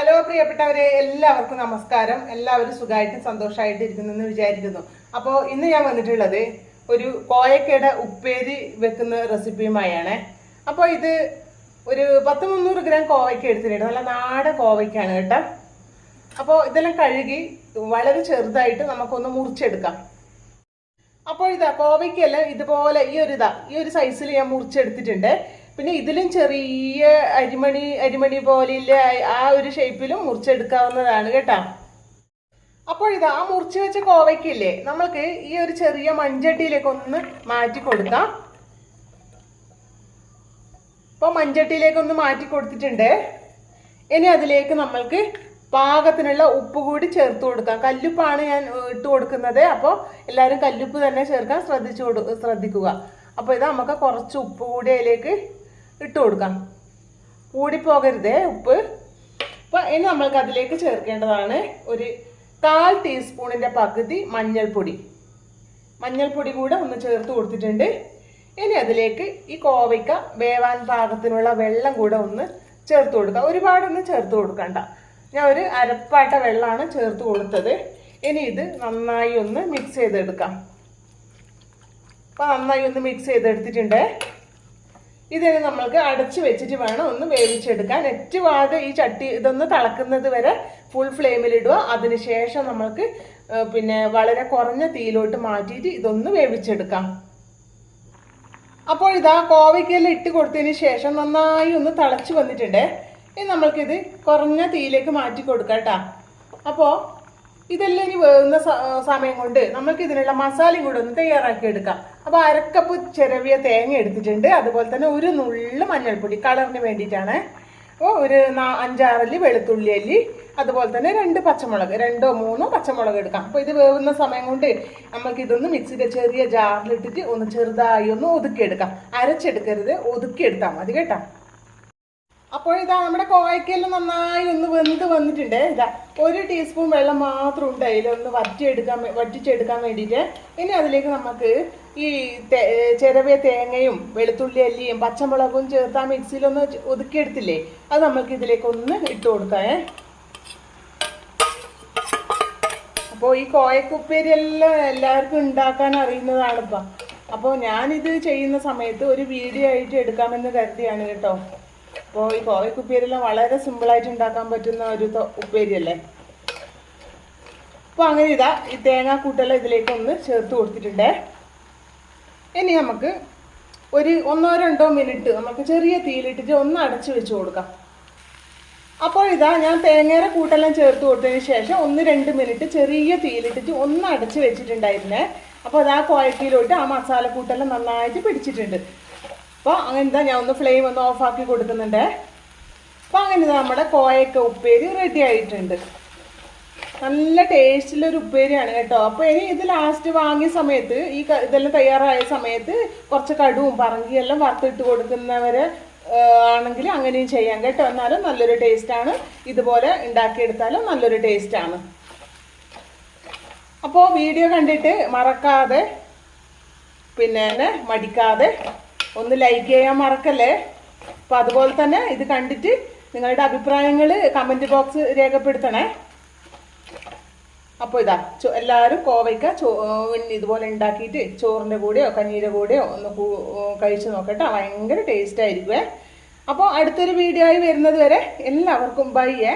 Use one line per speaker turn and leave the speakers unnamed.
Hello പ്രിയപ്പെട്ടവരെ എല്ലാവർക്കും നമസ്കാരം. എല്ലാവരും സുഖമായിട്ടും സന്തോഷമായിട്ട് ഇരിക്കുന്നു എന്ന് വിചാരിക്കുന്നു. അപ്പോൾ ഇന്ന് ഞാൻ വന്നിട്ടുള്ളത് ഒരു കോയക്കയുടെ ഉപ്പേരി വെക്കുന്ന റെസിപ്പിയുമായാണ്. അപ്പോൾ ഇത് ഒരു പത്ത് മുന്നൂറ് ഗ്രാം കോവയ്ക്ക എടുത്തിട്ടുണ്ട്. നല്ല നാടൻ കോവയ്ക്കാണ് കേട്ടോ. അപ്പോൾ ഇതെല്ലാം കഴുകി വളരെ ചെറുതായിട്ട് നമുക്കൊന്ന് മുറിച്ചെടുക്കാം. അപ്പോൾ ഇതാ കോവയ്ക്കല്ല ഇതുപോലെ ഈ ഒരു ഇതാ ഈ ഒരു സൈസിൽ ഞാൻ മുറിച്ചെടുത്തിട്ടുണ്ട്. പിന്നെ ഇതിലും ചെറിയ അരിമണി അരിമണി പോലെയുള്ള ആ ഒരു ഷേപ്പിലും മുറിച്ചെടുക്കാവുന്നതാണ് കേട്ടോ. അപ്പോൾ ഇത് ആ മുറിച്ച് വെച്ച കോവയ്ക്കില്ലേ നമ്മൾക്ക് ഈ ഒരു ചെറിയ മൺചട്ടിയിലേക്ക് ഒന്ന് മാറ്റി കൊടുക്കാം. അപ്പോൾ മൺചട്ടിയിലേക്ക് ഒന്ന് മാറ്റി കൊടുത്തിട്ടുണ്ട്. ഇനി അതിലേക്ക് നമ്മൾക്ക് പാകത്തിനുള്ള ഉപ്പ് കൂടി ചേർത്ത് കൊടുക്കാം. കല്ലുപ്പാണ് ഞാൻ ഇട്ട് കൊടുക്കുന്നത്. അപ്പോൾ എല്ലാവരും കല്ലുപ്പ് തന്നെ ചേർക്കാൻ ശ്രദ്ധിച്ചു കൊടു ശ്രദ്ധിക്കുക. അപ്പോൾ ഇത് നമുക്ക് കുറച്ച് ഉപ്പ് കൂടി അതിലേക്ക് ഇട്ട് കൊടുക്കാം. കൂടിപ്പോകരുതേ ഉപ്പ്. അപ്പോൾ ഇനി നമ്മൾക്ക് അതിലേക്ക് ചേർക്കേണ്ടതാണ് ഒരു കാൽ ടീസ്പൂണിന്റെ പകുതി മഞ്ഞൾപ്പൊടി. മഞ്ഞൾപ്പൊടി കൂടെ ഒന്ന് ചേർത്ത് കൊടുത്തിട്ടുണ്ട്. ഇനി അതിലേക്ക് ഈ കോവയ്ക്ക വേവാൻ പാകത്തിനുള്ള വെള്ളം കൂടെ ഒന്ന് ചേർത്ത് കൊടുക്കുക ഒരുപാടൊന്നും ചേർത്ത് കൊടുക്കണ്ട. ഞാൻ ഒരു അരപ്പാട്ട വെള്ളമാണ് ചേർത്ത് കൊടുത്തത്. ഇനി ഇത് നന്നായി ഒന്ന് മിക്സ് ചെയ്തെടുക്കാം. അപ്പോൾ നന്നായി ഒന്ന് മിക്സ് ചെയ്തെടുത്തിട്ടുണ്ട്. ഇതിന് നമ്മൾക്ക് അടച്ചു വെച്ചിട്ട് വേണം ഒന്ന് വേവിച്ചെടുക്കാൻ. ഏറ്റവും ആദ്യം ഈ ചട്ടി ഇതൊന്ന് തിളക്കുന്നത് വരെ ഫുൾ ഫ്ലെയിമിലിടുക അതിനുശേഷം നമ്മൾക്ക് പിന്നെ വളരെ കുറഞ്ഞ തീയിലോട്ട് മാറ്റിയിട്ട് ഇതൊന്ന് വേവിച്ചെടുക്കാം. അപ്പോൾ ഇതാ കോവയ്ക്കെല്ലാം ഇട്ട് കൊടുത്തതിന് ശേഷം നന്നായി ഒന്ന് തിളച്ച് വന്നിട്ടുണ്ട്. ഇനി നമ്മൾക്കിത് കുറഞ്ഞ തീയിലേക്ക് മാറ്റി കൊടുക്കാം കേട്ടോ. അപ്പോൾ ഇതെല്ലാം ഇനി വേവുന്ന സമയം കൊണ്ട് നമുക്ക് ഇതിനുള്ള മസാലയും കൂടെ ഒന്ന് തയ്യാറാക്കി എടുക്കാം. അപ്പോൾ അരക്കപ്പ് ചിരവിയ തേങ്ങ എടുത്തിട്ടുണ്ട്. അതുപോലെ തന്നെ ഒരു നുള്ളു മഞ്ഞൾപ്പൊടി കളറിന് വേണ്ടിയിട്ടാണ്. അപ്പോൾ ഒരു അഞ്ചാറല്ലി വെളുത്തുള്ളി അല്ലി അതുപോലെ തന്നെ രണ്ട് പച്ചമുളക് രണ്ടോ മൂന്നോ പച്ചമുളക് എടുക്കാം. അപ്പോൾ ഇത് വേവുന്ന സമയം കൊണ്ട് നമുക്ക് ഇതൊന്ന് മിക്സിയുടെ ചെറിയ ജാറിലിട്ടിട്ട് ഒന്ന് ചെറുതായി ഒന്ന് ഒതുക്കിയെടുക്കാം. അരച്ചെടുക്കരുത് ഒതുക്കിയെടുത്താൽ മതി കേട്ടോ. അപ്പോൾ ഇതാ നമ്മുടെ കോവയ്ക്കെല്ലാം നന്നായി ഒന്ന് വെന്ത് വന്നിട്ടുണ്ട്. ഇതാ ഒരു ടീസ്പൂൺ വെള്ളം മാത്രം ഉണ്ട് ഒന്ന് വറ്റിയെടുക്കാൻ വറ്റിച്ചെടുക്കാൻ വേണ്ടിയിട്ട്. ഇനി അതിലേക്ക് നമുക്ക് ഈ ചിരവിയ തേങ്ങയും വെളുത്തുള്ളി അല്ലിയും പച്ചമുളകും ചേർത്ത് ആ മിക്സിയിലൊന്ന് ഒതുക്കിയെടുത്തില്ലേ? അത് നമുക്ക് ഇതിലേക്ക് ഒന്ന് ഇട്ട് കൊടുക്കാം അപ്പോൾ ഈ കോയക്കുപ്പേരി എല്ലാം എല്ലാവർക്കും ഉണ്ടാക്കാൻ അറിയുന്നതാണിപ്പം. അപ്പോൾ ഞാനിത് ചെയ്യുന്ന സമയത്ത് ഒരു വീഡിയോ ആയിട്ട് എടുക്കാമെന്ന് കരുതിയാണ് കേട്ടോ. അപ്പോൾ ഈ കോവയ്ക്ക് ഉപ്പേരിയെല്ലാം വളരെ സിമ്പിളായിട്ട് ഉണ്ടാക്കാൻ പറ്റുന്ന ഒരു ഉപ്പേരി ഉപ്പേരിയല്ലേ? അപ്പോൾ അങ്ങനെ ഇതാ ഈ തേങ്ങാക്കൂട്ടെല്ലാം ഇതിലേക്ക് ഒന്ന് ചേർത്ത് കൊടുത്തിട്ടുണ്ട്. ഇനി നമുക്ക് ഒരു ഒന്നോ രണ്ടോ മിനിറ്റ് നമുക്ക് ചെറിയ തീയിലിട്ടിട്ട് ഒന്ന് അടച്ചു വെച്ച് കൊടുക്കാം. അപ്പോൾ ഇതാ ഞാൻ തേങ്ങയുടെ കൂട്ടെല്ലാം ചേർത്ത് കൊടുത്തതിന് ശേഷം ഒന്ന് രണ്ട് മിനിറ്റ് ചെറിയ തീയിലിട്ടിട്ട് ഒന്ന് അടച്ച് വെച്ചിട്ടുണ്ടായിരുന്നേ. അപ്പോൾ അത് ആ ക്വാളിറ്റിയിലോട്ട് ആ മസാലക്കൂട്ടെല്ലാം നന്നായിട്ട് പിടിച്ചിട്ടുണ്ട്. അപ്പോൾ അങ്ങനെ എന്താ ഞാൻ ഒന്ന് ഫ്ലെയിം ഒന്ന് ഓഫാക്കി കൊടുക്കുന്നുണ്ട്. അപ്പോൾ അങ്ങനെ നമ്മുടെ കോയക്ക ഉപ്പേരി റെഡി ആയിട്ടുണ്ട്. നല്ല ടേസ്റ്റിലൊരു ഉപ്പേരിയാണ് കേട്ടോ. അപ്പോൾ ഇനി ഇത് ലാസ്റ്റ് വാങ്ങിയ സമയത്ത് ഈ ഇതെല്ലാം തയ്യാറായ സമയത്ത് കുറച്ച് കടുവും പറങ്കിയെല്ലാം വറുത്തിട്ട് കൊടുക്കുന്നവർ ആണെങ്കിൽ അങ്ങനെയും ചെയ്യാം കേട്ടോ. എന്നാലും നല്ലൊരു ടേസ്റ്റാണ് ഇതുപോലെ ഉണ്ടാക്കിയെടുത്താലും നല്ലൊരു ടേസ്റ്റാണ് അപ്പോൾ വീഡിയോ കണ്ടിട്ട് മറക്കാതെ പിന്നെ മടിക്കാതെ ഒന്ന് ലൈക്ക് ചെയ്യാൻ മറക്കല്ലേ? അപ്പോൾ അതുപോലെ തന്നെ ഇത് കണ്ടിട്ട് നിങ്ങളുടെ അഭിപ്രായങ്ങൾ കമന്റ് ബോക്സ് രേഖപ്പെടുത്തണേ. അപ്പോൾ ഇതാ എല്ലാവരും കോവയ്ക്ക ചോ ഇതുപോലെ ഉണ്ടാക്കിയിട്ട് ചോറിന്റെ കൂടെയോ കഞ്ഞിയുടെ കൂടെയോ ഒന്ന് കഴിച്ച് നോക്കട്ടെ. ഭയങ്കര ടേസ്റ്റ് ആയിരിക്കുമേ അപ്പോൾ അടുത്തൊരു വീഡിയോ ആയി വരുന്നത് വരെ എല്ലാവർക്കും ബൈ ഏ.